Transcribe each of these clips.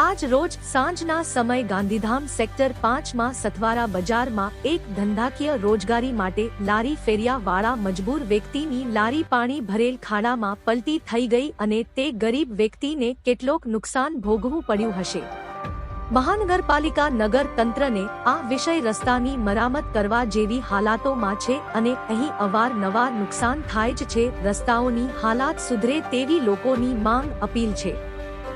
આજ રોજ સાંજના સમય ગાંધીધામ સેક્ટર પાંચમાં સથવારા બજારમાં એક ધંધાકીય રોજગારી માટે લારી ફેરિયા વાળા મજબૂર વ્યક્તિની લારી પાણી ભરેલ ખાડામાં પલટી થઈ ગઈ અને તે ગરીબ વ્યક્તિને કેટલોક નુકસાન ભોગવું પડ્યું હશે. મહાનગરપાલિકા નગર તંત્રને આ વિષય રસ્તાની મરામત કરવા જેવી હાલાતોમાં છે અને અહીં અવારનવાર નુકસાન થાય જ છે. રસ્તાઓની હાલાત સુધરે તેવી લોકોની માંગ અપીલ છે.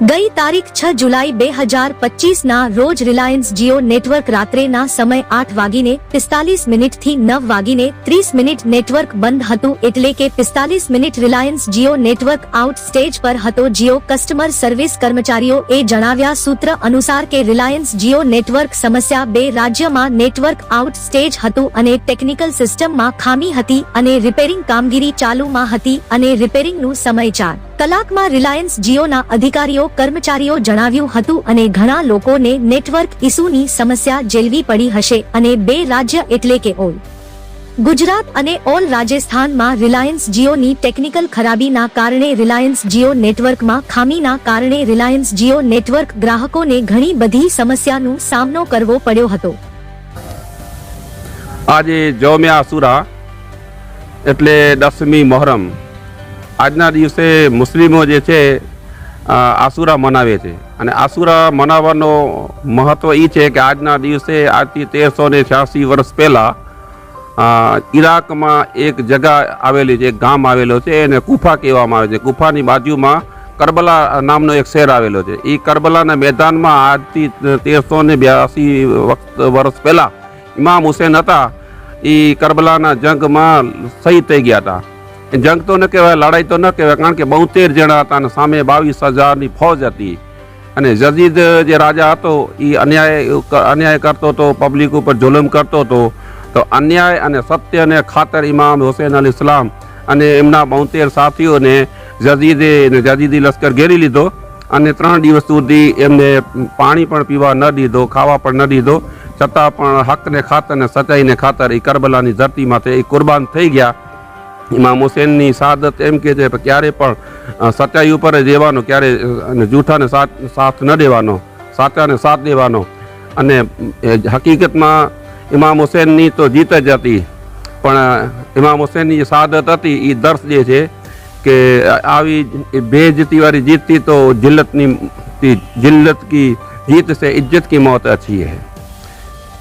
ગઈ તારીખ છ જુલાઈ બે હજાર પચીસ ના રોજ રિલાયન્સ જીઓ નેટવર્ક રાત્રેના સમય આઠ વાગીને પિસ્તાલીસ મિનિટથી નવ વાગીને ત્રીસ મિનિટ નેટવર્ક બંધ હતું એટલે કે પિસ્તાલીસ minute Reliance Jio network outage પર હતો જીઓ કસ્ટમર સર્વિસ કર્મચારીઓ એ જણાવ્યા સૂત્ર અનુસાર કે રિલાયન્સ જીઓ નેટવર્ક સમસ્યા બે રાજ્યમાં નેટવર્ક આઉટ સ્ટેજ હતું અને ટેકનિકલ સિસ્ટમમાં ખામી હતી અને રિપેરિંગ કામગીરી ચાલુમાં હતી અને રિપેરિંગનું સમય ચાર કલાકમાં રિલાયન્સ જીઓના અધિકારીઓ, કર્મચારીઓ જણાવ્યું હતું અને ઘણા લોકોને નેટવર્ક ઇસ્યુની સમસ્યા જેલવી પડી હશે અને બે રાજ્ય એટલે કે ઓલ ગુજરાત અને ઓલ રાજસ્થાનમાં રિલાયન્સ જીઓની ટેકનિકલ ખરાબીના કારણે રિલાયન્સ જીઓ નેટવર્કમાં ખામીના કારણે રિલાયન્સ જીઓ નેટવર્ક ગ્રાહકોને ઘણી બધી સમસ્યાનો સામનો કરવો પડ્યો હતો. આજે જોમ્યા સુરા એટલે દસમી મોહરમ આજના દિવસે મુસ્લિમો જે છે આસુરા મનાવે છે. અને આસુરા મનાવવાનો મહત્વ એ છે કે આજના દિવસે આજથી તેરસો ને છ્યાસી વર્ષ પહેલાં ઈરાકમાં એક જગા આવેલી છે, એક ગામ આવેલો છે, એને કુફા કહેવામાં આવે છે. કુફાની બાજુમાં કરબલા નામનો એક શહેર આવેલો છે. એ કરબલાના મેદાનમાં આજથી તેરસો ને બ્યાસી વખત વર્ષ પહેલાં ઇમામ હુસેન હતા. એ કરબલાના જંગમાં શહીદ થઈ ગયા હતા. જંગ તો ન કહેવાય, લડાઈ તો ન કહેવાય, કારણ કે બોતેર જણા હતા અને સામે બાવીસ હજારની ફૌજ હતી. અને જજીદ જે રાજા હતો, એ અન્યાય અન્યાય કરતો હતો, પબ્લિક ઉપર જુલમ કરતો હતો. તો અન્યાય અને સત્યને ખાતર ઇમામ હુસેન અલી ઇસ્લામ અને એમના બોતેર સાથીઓને જજીદે ને જજીદી લશ્કર ઘેરી લીધો અને ત્રણ દિવસ સુધી એમને પાણી પણ પીવા ન દીધો, ખાવા પણ ન દીધો. છતાં પણ હકને ખાતર ને સચ્ચાઈને ખાતર એ કરબલાની ધરતીમાંથી એ કુરબાન થઈ ગયા. ઇમામ હુસેનની સાદત એમ કે છે કે ક્યારે પણ સચ્ચાઈ ઉપર જ રહેવાનો, ક્યારે જૂઠાને સાથ સાથ ન દેવાનો, સાચાને સાથ દેવાનો. અને હકીકતમાં ઇમામ હુસેનની તો જીત જ હતી, પણ ઇમામ હુસેનની જે સાદત હતી એ દર્શ જે છે કે આવી બેજતીવાળી જીતથી તો જિલ્લતની જિલ્લત કી જીત છે ઇજ્જત કી મોત અચ્છી હૈ.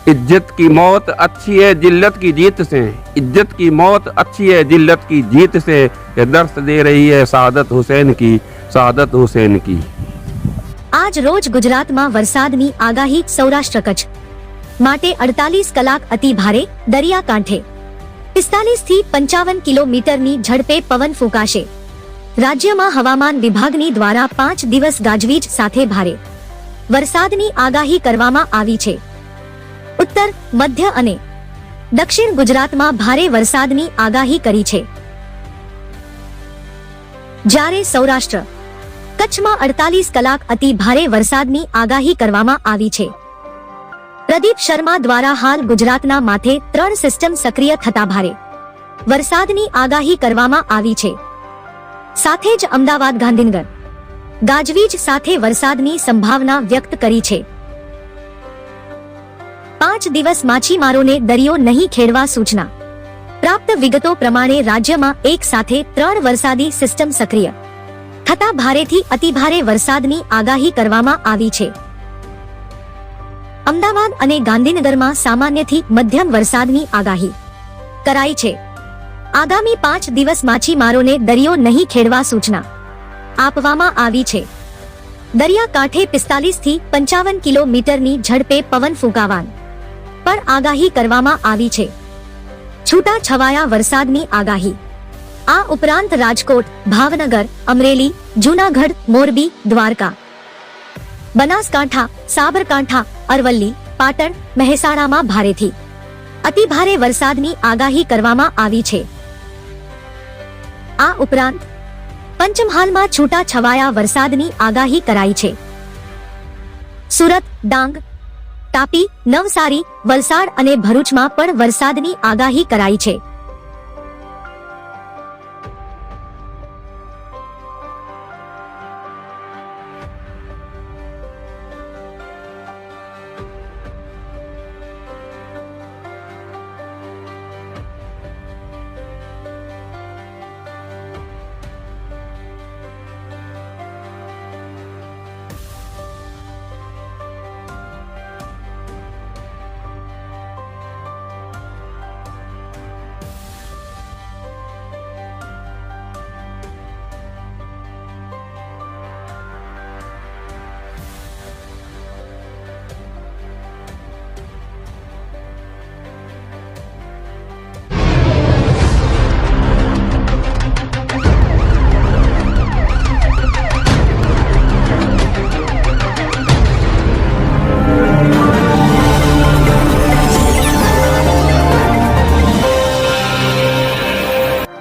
इज्जत की मौत अच्छी है जिल्लत की जीत से इज्जत की मौत अच्छी है जिल्लत की जीत से ये दर्श दे रही है शहादत हुसैन की शहादत हुसैन की આજ રોજ ગુજરાતમાં વરસાદની આગાહી સૌરાષ્ટ્ર કચ્છ માટે અડતાલીસ કલાક અતિ ભારે દરિયાકાંઠે પિસ્તાલીસ થી પંચાવન કિલોમીટરની ઝડપે પવન ફૂંકાશે રાજ્યમાં હવામાન વિભાગની દ્વારા પાંચ દિવસ ગાજવીજ સાથે ભારે વરસાદની આગાહી કરવામાં આવી છે ઉત્તર, મધ્ય અને દક્ષિણ ગુજરાતમાં ભારે વરસાદની આગાહી કરી છે. જ્યારે સૌરાષ્ટ્ર કચ્છમાં અડતાલીસ કલાક અતિ ભારે વરસાદની આગાહી કરવામાં આવી છે. પ્રદીપ શર્મા દ્વારા હાલ ગુજરાતના માથે ત્રણ સિસ્ટમ સક્રિય થતા ભારે વરસાદની આગાહી કરવામાં આવી છે. સાથે જ અમદાવાદ, ગાંધીનગર ગાજવીજ સાથે વરસાદની સંભાવના વ્યક્ત કરી છે. પાંચ દિવસ માછીમારોને દરિયો નહીં ખેડવા સૂચના. પ્રાપ્ત વિગતો પ્રમાણે રાજ્યમાં એક સાથે ત્રણ વરસાદી સિસ્ટમ સક્રિય. થતા ભારેથી અતિભારે વરસાદની આગાહી કરવામાં આવી છે. અમદાવાદ અને ગાંધીનગરમાં સામાન્યથી મધ્યમ વરસાદની આગાહી. કરાઈ છે. આગામી પાંચ દિવસ માછીમારોને દરિયો નહીં ખેડવા સૂચના. આપવામાં આવી છે. દરિયા કાંઠે પિસ્તાલીસથી પંચાવન કિલોમીટરની ઝડપે પવન ફૂંકાવાન. પણ આગાહી કરવામાં આવી છે. છૂટા છવાયા વરસાદની આગાહી. આ ઉપરાંત રાજકોટ, ભાવનગર, અમરેલી, જૂનાગઢ, મોરબી, દ્વારકા. બનાસકાંઠા, સાબરકાંઠા, અરવલ્લી, પાટણ, મહેસાણામાં ભારેથી. અતિભારે વરસાદની આગાહી કરવામાં આવી છે. આ ઉપરાંત પંચમહાલમાં છૂટા છવાયા વરસાદની આગાહી કરાઈ છે. સુરત, ડાંગ તાપી નવસારી વલસાડ અને ભરૂચમાં પણ વરસાદની આગાહી કરાઈ છે.